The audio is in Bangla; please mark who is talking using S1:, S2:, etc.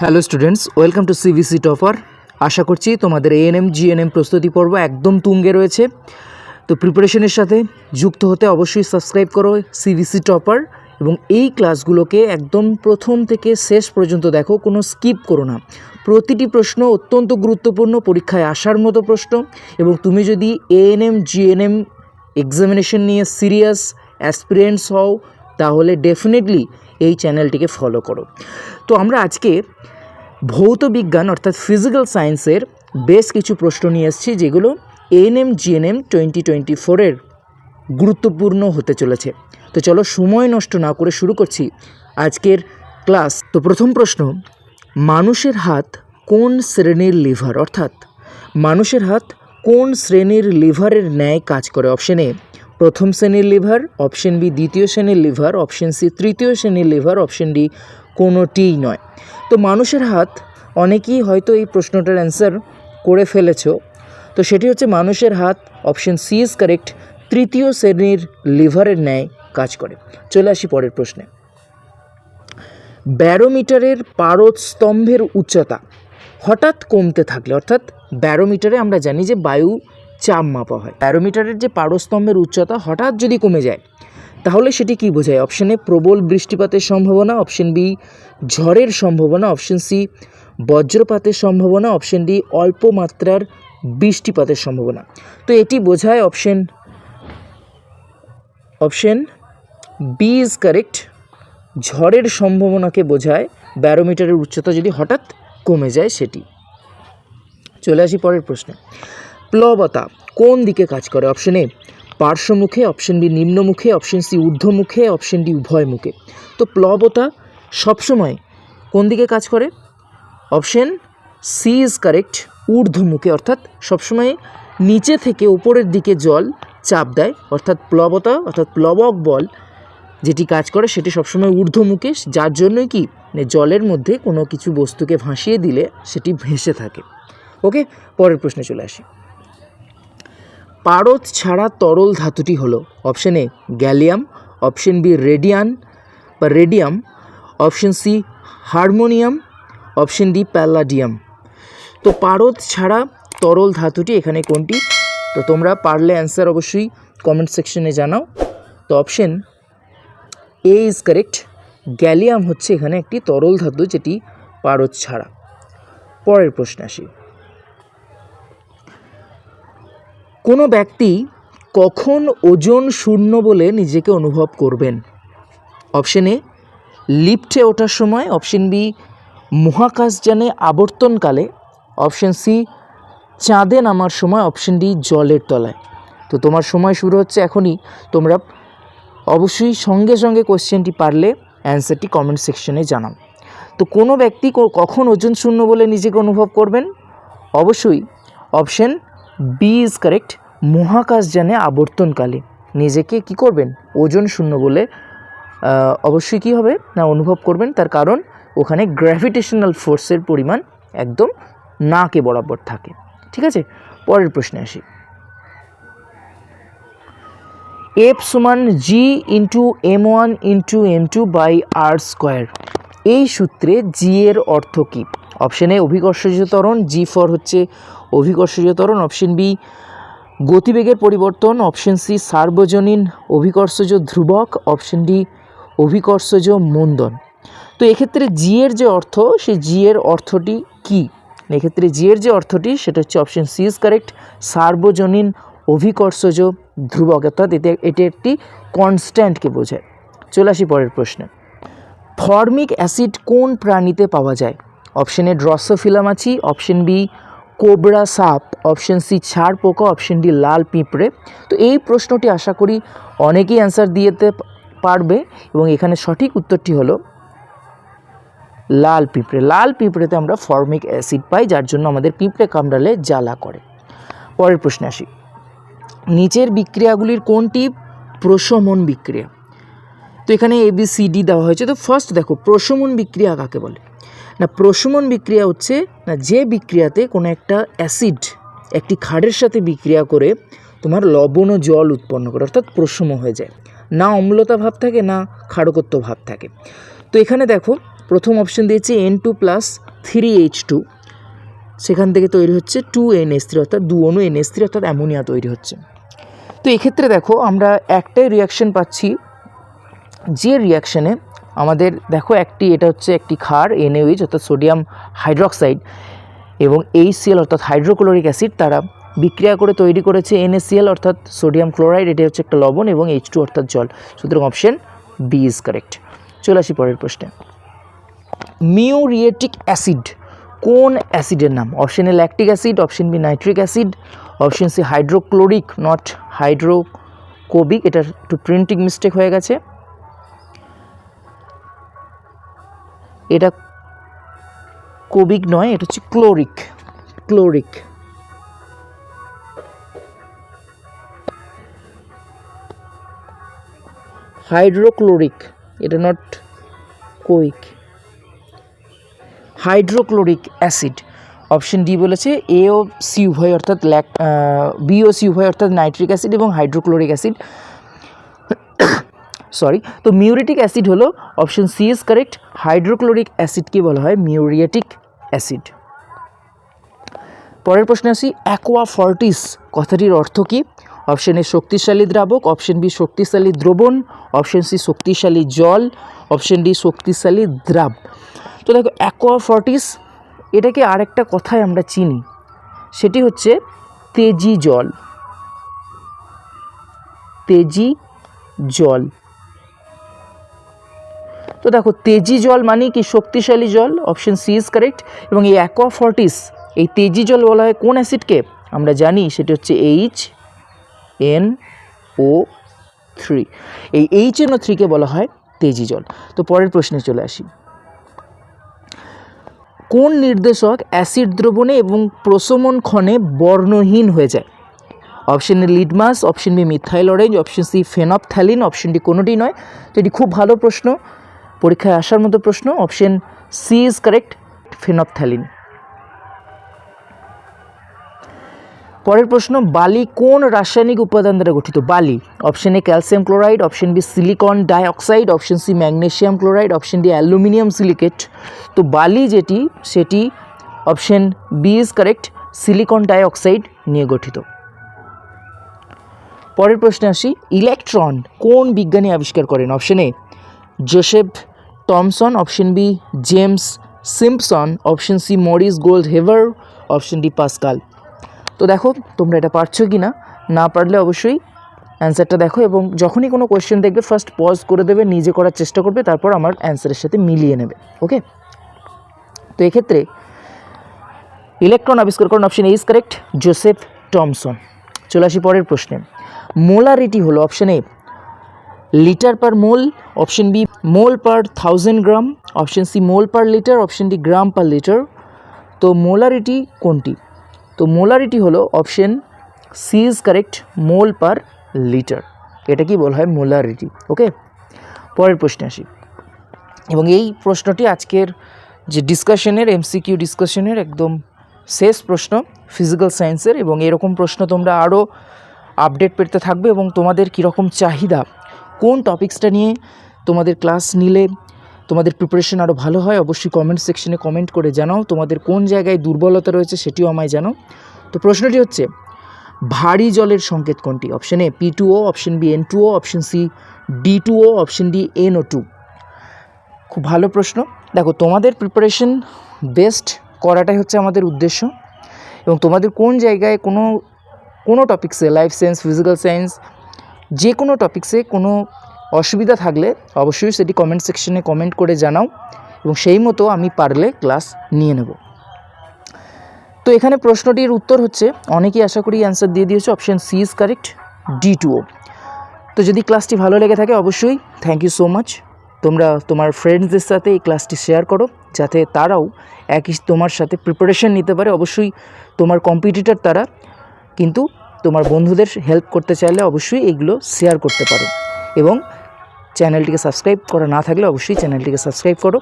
S1: Hello students, welcome to CVC Topper. আশা করছি তোমাদের এএনএম জিএনএম প্রস্তুতি পর্ব একদম তুঙ্গে রয়েছে। তো প্রিপারেশনের সাথে যুক্ত হতে অবশ্যই সাবস্ক্রাইব করো সিভিসি টপার এবং এই ক্লাসগুলোকে একদম প্রথম থেকে শেষ পর্যন্ত দেখো, কোনো স্কিপ করো না। প্রতিটি প্রশ্ন অত্যন্ত গুরুত্বপূর্ণ, পরীক্ষায় আসার মতো প্রশ্ন এবং তুমি যদি এএনএম জিএনএম এক্সামিনেশন নিয়ে সিরিয়াস অ্যাসপিরিয়েন্টস হও, তাহলে ডেফিনেটলি এই চ্যানেলটিকে ফলো করো। তো আমরা আজকে ভৌত বিজ্ঞান, অর্থাৎ ফিজিক্যাল সায়েন্সের বেশ কিছু প্রশ্ন নিয়ে এসেছি যেগুলো এএনএম জিএনএম টোয়েন্টি টোয়েন্টি ফোরের গুরুত্বপূর্ণ হতে চলেছে। তো চলো সময় নষ্ট না করে শুরু করছি আজকের ক্লাস। তো প্রথম প্রশ্ন, মানুষের হাত কোন শ্রেণির লিভার? অর্থাৎ মানুষের হাত কোন শ্রেণির লিভারের ন্যায় কাজ করে? অপশন এ, প্রথম শ্রেণির লিভার, অপশন বি, দ্বিতীয় শ্রেণির লিভার, অপশন সি, তৃতীয় শ্রেণির লিভার, অপশন ডি কোনোটিই নয়। তো মানুষের হাত, অনেকেই হয়তো এই প্রশ্নটার অ্যান্সার করে ফেলেছ। তো সেটি হচ্ছে মানুষের হাত অপশন সি ইজ কারেক্ট তৃতীয় শ্রেণির লিভারের ন্যায় কাজ করে। চলে আসি পরের প্রশ্নে। ব্যারোমিটারের পারদ স্তম্ভের উচ্চতা হঠাৎ কমতে থাকলে, অর্থাৎ ব্যারোমিটারে আমরা জানি যে বায়ু চাপ মাপা হয়। ব্যারোমিটারের যে পারস্তম্ভের উচ্চতা হঠাৎ যদি কমে যায় তাহলে সেটি কি বোঝায়? অপশন এ, প্রবল বৃষ্টিপাতের সম্ভাবনা। অপশন বি, ঝড়ের সম্ভাবনা। অপশন সি, বজ্রপাতের সম্ভাবনা। অপশন ডি, অল্প মাত্রার বৃষ্টিপাতের সম্ভাবনা। তো এটি বোঝায় option option B is correct. ঝড়ের সম্ভাবনাকে বোঝায়, ব্যারোমিটারের উচ্চতা যদি হঠাৎ কমে যায় সেটি। চলে আসি পরের প্রশ্নে। প্লবতা কোন দিকে কাজ করে? অপশন এ পার্শ্বমুখে অপশন বি নিম্নমুখে অপশন সি ঊর্ধ্বমুখে অপশন ডি উভয় মুখে তো প্লবতা সবসময় কোন দিকে কাজ করে? অপশন সি ইজ কারেক্ট ঊর্ধ্বমুখে, অর্থাৎ সবসময় নিচে থেকে উপরের দিকে জল চাপ দেয়। অর্থাৎ প্লবতা অর্থাৎ প্লবক বল যেটি কাজ করে, সেটি সবসময় ঊর্ধ্বমুখে, যার জন্যই কি? মানে জলের মধ্যে কোনো কিছু বস্তুকে ভাসিয়ে দিলে সেটি ভেসে থাকে। ওকে পরের প্রশ্নে চলে আসি। পারদ ছাড়া তরল ধাতুটি হলো option A gallium, option B radian বা radium, option C harmonium, option D palladium. তো পারদ ছাড়া তরল ধাতুটি এখানে কোনটি? তো তোমরা পারলে অ্যান্সার অবশ্যই কমেন্ট সেকশনে জানাও। তো option A is correct, gallium হচ্ছে এখানে একটি তরল ধাতু যেটি পারদ ছাড়া। পরের প্রশ্নে আসি। কোনো ব্যক্তি কখন ওজন শূন্য বলে নিজেকে অনুভব করবেন? অপশন এ, লিফটে ওঠার সময়। অপশন বি, মহাকাশ মহাকাশযানে আবর্তনকালে। অপশন সি, চাঁদে নামার সময়। অপশন ডি, জলের তলায়। তো তোমার সময় শুরু হচ্ছে এখনই। তোমরা অবশ্যই সঙ্গে সঙ্গে কোশ্চেনটি পারলে অ্যান্সারটি কমেন্ট সেকশনে জানাও। তো কোনো ব্যক্তি কখন ওজন শূন্য বলে নিজেকে অনুভব করবেন? অবশ্যই অপশন বি ইজ কারেক্ট মহাকাশযানে আবর্তনকালে। নিজেকে কি করবেন? ওজন শূন্য বলে অবশ্যই কি হবে? না, অনুভব করবেন। তার কারণ, ওখানে গ্র্যাভিটেশনাল ফোর্সের পরিমাণ একদম নাকে বরাবর থাকে। ঠিক আছে? পরের প্রশ্নে আসি। এফ সমান G into M one into M two by R square এই সূত্রে জি এর অর্থ কী? অপশানে অভিকর্ষজ ত্বরণ জি ফর হচ্ছে অভিকর্ষজ ত্বরণ অপশন বি গতিবেগের পরিবর্তন অপশন সি সার্বজনীন অভিকর্ষজ ধ্রুবক অপশন ডি অভিকর্ষজ মন্দন। তো এক্ষেত্রে জি এর যে অর্থ সে জি এর অর্থটি কী? এক্ষেত্রে জি এর যে অর্থটি, সেটা হচ্ছে অপশন সি ইজ কারেক্ট সার্বজনীন অভিকর্ষজ ধ্রুবক। অর্থাৎ এতে, এটি একটি কনস্ট্যান্টকে বোঝায়। চলে আসি পরের প্রশ্নে। ফর্মিক অ্যাসিড কোন প্রাণীতে পাওয়া যায়? অপশন এ ড্রসোফিলা মাছি অপশন বি কোবরা সাপ অপশন সি ছাড় পোকা অপশন ডি লাল পিঁপড়ে। তো এই প্রশ্নটি আশা করি অনেকেই অ্যান্সার দিতে পারবে এবং এখানে সঠিক উত্তরটি হলো লাল পিঁপড়ে। লাল পিঁপড়েতে আমরা ফর্মিক অ্যাসিড পাই, যার জন্য আমাদের পিঁপড়ে কামড়ালে জ্বালা করে। পরের প্রশ্নে আসি। নিচের বিক্রিয়াগুলির কোনটি প্রশমন বিক্রিয়া? তো এখানে এ বি সি ডি দেওয়া হয়েছে। তো ফার্স্ট দেখো, প্রশমন বিক্রিয়া কাকে বলে? না প্রশমন বিক্রিয়া হচ্ছে, না যে বিক্রিয়াতে কোনো একটা অ্যাসিড, একটি ক্ষারের সাথে বিক্রিয়া করে তোমার লবণ ও জল উৎপন্ন করে, অর্থাৎ প্রশম হয়ে যায়। না অম্লতা ভাব থাকে, না ক্ষারকত্ব ভাব থাকে। তো এখানে দেখো, প্রথম অপশন দিয়েছে N two plus three H two সেখান থেকে তৈরি হচ্ছে টু এন এস থ্রি অর্থাৎ দু অনু এন এস থ্রি অর্থাৎ অ্যামোনিয়া তৈরি হচ্ছে। তো এক্ষেত্রে দেখো, আমরা একটাই রিয়াকশন পাচ্ছি, যে রিয়াকশানে আমাদের, দেখো একটি, এটা হচ্ছে একটি ক্ষার, এনএইচ অর্থাৎ সোডিয়াম হাইড্রক্সাইড এবং এইচসিএল অর্থাৎ হাইড্রোক্লোরিক অ্যাসিড তারা বিক্রিয়া করে তৈরি করেছে এনএসিএল অর্থাৎ সোডিয়াম ক্লোরাইড, এটি হচ্ছে একটা লবণ এবং এইচ টু অর্থাৎ জল। সুতরাং অপশন বি ইজ কারেক্ট চলে আসি পরের প্রশ্নে। মিউরিয়েটিক অ্যাসিড, কোন অ্যাসিডের নাম? Option A lactic acid option B nitric acid option C hydrochloric not হাইড্রোকোবিক এটা একটু প্রিন্টিং মিস্টেক হয়ে গেছে। এটা কোবিক নয়, এটা হচ্ছে ক্লোরিক ক্লোরিক। হাইড্রোক্লোরিক, এটা নট কোইক। হাইড্রোক্লোরিক অ্যাসিড, অপশন ডি বলেছে এ ও সি উভয় অর্থাৎ ল্যাক বি ও সি উভয় অর্থাৎ নাইট্রিক অ্যাসিড এবং হাইড্রোক্লোরিক অ্যাসিড। সরি তো মিউরিটিক অ্যাসিড হলো option C is correct hydrochloric অ্যাসিডকে বলা হয়? মিউরিয়েটিক অ্যাসিড পরের প্রশ্নে আসি অ্যাকোয়া ফর্টিস কথাটির অর্থ কী? অপশন এ শক্তিশালী দ্রাবক অপশন বি শক্তিশালী দ্রবণ অপশন সি শক্তিশালী জল অপশন ডি শক্তিশালী দ্রাব। তো দেখো অ্যাকোয়া ফর্টিস এটাকে আরেকটা কথায় আমরা চিনি, সেটি হচ্ছে তেজি জল। তেজি জল। তো দেখো, তেজি জল মানে কি শক্তিশালী জল? অপশন সি ইজ কারেক্ট এবং এই অ্যাকোয়াফর্টিস এই তেজি জল বলা হয় কোন অ্যাসিডকে? আমরা জানি সেটি হচ্ছে এইচ এন ও থ্রি এই এইচ এন ও থ্রিকে বলা হয় তেজি জল। তো পরের প্রশ্নে চলে আসি। কোন নির্দেশক অ্যাসিড দ্রবণে এবং প্রশমন ক্ষণে বর্ণহীন হয়ে যায়? Option A litmus option B methyl orange option C phenolphthalein option D কোনোটি নয়। তো এটি খুব ভালো প্রশ্ন। পরীক্ষায় আসার মতো প্রশ্ন option C is correct phenolphthalein পরের প্রশ্ন, বালি কোন রাসায়নিক উপাদান দ্বারা গঠিত? বালি option A calcium chloride option B silicon dioxide option C magnesium chloride option D aluminium silicate তো বালি যেটি, সেটি option B is correct silicon dioxide নিয়ে গঠিত। পরের প্রশ্নে আসি ইলেকট্রন কোন বিজ্ঞানী আবিষ্কার করেন? Option A Joseph Thomson option B James Simpson option C Maurice Goldhaber option D Pascal তো দেখো, তোমরা এটা পারছ কি না না পারলে অবশ্যই অ্যান্সারটা দেখো এবং যখনই কোনো কোয়েশ্চেন দেখবে ফার্স্ট পজ করে দেবে, নিজে করার চেষ্টা করবে, তারপর আমার অ্যান্সারের সাথে মিলিয়ে নেবে ওকে তো এক্ষেত্রে ইলেকট্রন আবিষ্কার করেন option is correct Joseph Thomson চলে আসি পরের প্রশ্নে। মোলারিটি হলো option A litre per mole option B mole per thousand gram option C mole per litre option D gram per litre. তো মোলারিটি কোনটি? তো মোলারিটি হলো option C is correct mole per litre. এটা কি বলা হয়? মোলারিটি। ওকে? পরের প্রশ্নে আসি। এবং এই প্রশ্নটি আজকের যে ডিসকাশনের এমসিকিউ ডিসকাশনের একদম শেষ প্রশ্ন ফিজিক্যাল সায়েন্সের এবং এরকম প্রশ্ন তোমরা আরও আপডেট পেতে থাকবে এবং তোমাদের কীরকম চাহিদা কোন টপিক্সটা নিয়ে তোমাদের ক্লাস নিলে তোমাদের প্রিপারেশন আরও ভালো হয়, অবশ্যই কমেন্ট সেকশনে কমেন্ট করে জানাও। তোমাদের কোন জায়গায় দুর্বলতা রয়েছে সেটিও আমায় জানাও। তো প্রশ্নটি হচ্ছে, ভারী জলের সংকেত কোনটি? Option A P two O option B N two O option C D two O option D N O two খুব ভালো প্রশ্ন। দেখো, তোমাদের প্রিপারেশন বেস্ট করাটাই হচ্ছে আমাদের উদ্দেশ্য এবং তোমাদের কোন জায়গায় কোনো কোনো টপিক্সে লাইফ সায়েন্স ফিজিক্যাল সায়েন্স যে কোনো টপিক্সে কোনো অসুবিধা থাকলে অবশ্যই সেটি কমেন্ট সেকশনে কমেন্ট করে জানাও এবং সেই মতো আমি পারলে ক্লাস নিয়ে নেব। তো এখানে প্রশ্নটির উত্তর হচ্ছে, অনেকেই আশা করি অ্যান্সার দিয়ে দিয়েছে option C is correct D two O তো যদি ক্লাসটি ভালো লেগে থাকে অবশ্যই থ্যাংক ইউ সো মাচ তোমরা তোমার ফ্রেন্ডসদের সাথে এই ক্লাসটি শেয়ার করো, যাতে তারাও একই তোমার সাথে প্রিপারেশন নিতে পারে। অবশ্যই তোমার কম্পিটিটর তারা কিন্তু তোমার বন্ধুদের হেল্প করতে চাইলে অবশ্যই এগুলো শেয়ার করতে পারো। এবং চ্যানেলটিকে সাবস্ক্রাইব করা না থাকলে অবশ্যই চ্যানেলটিকে সাবস্ক্রাইব করো।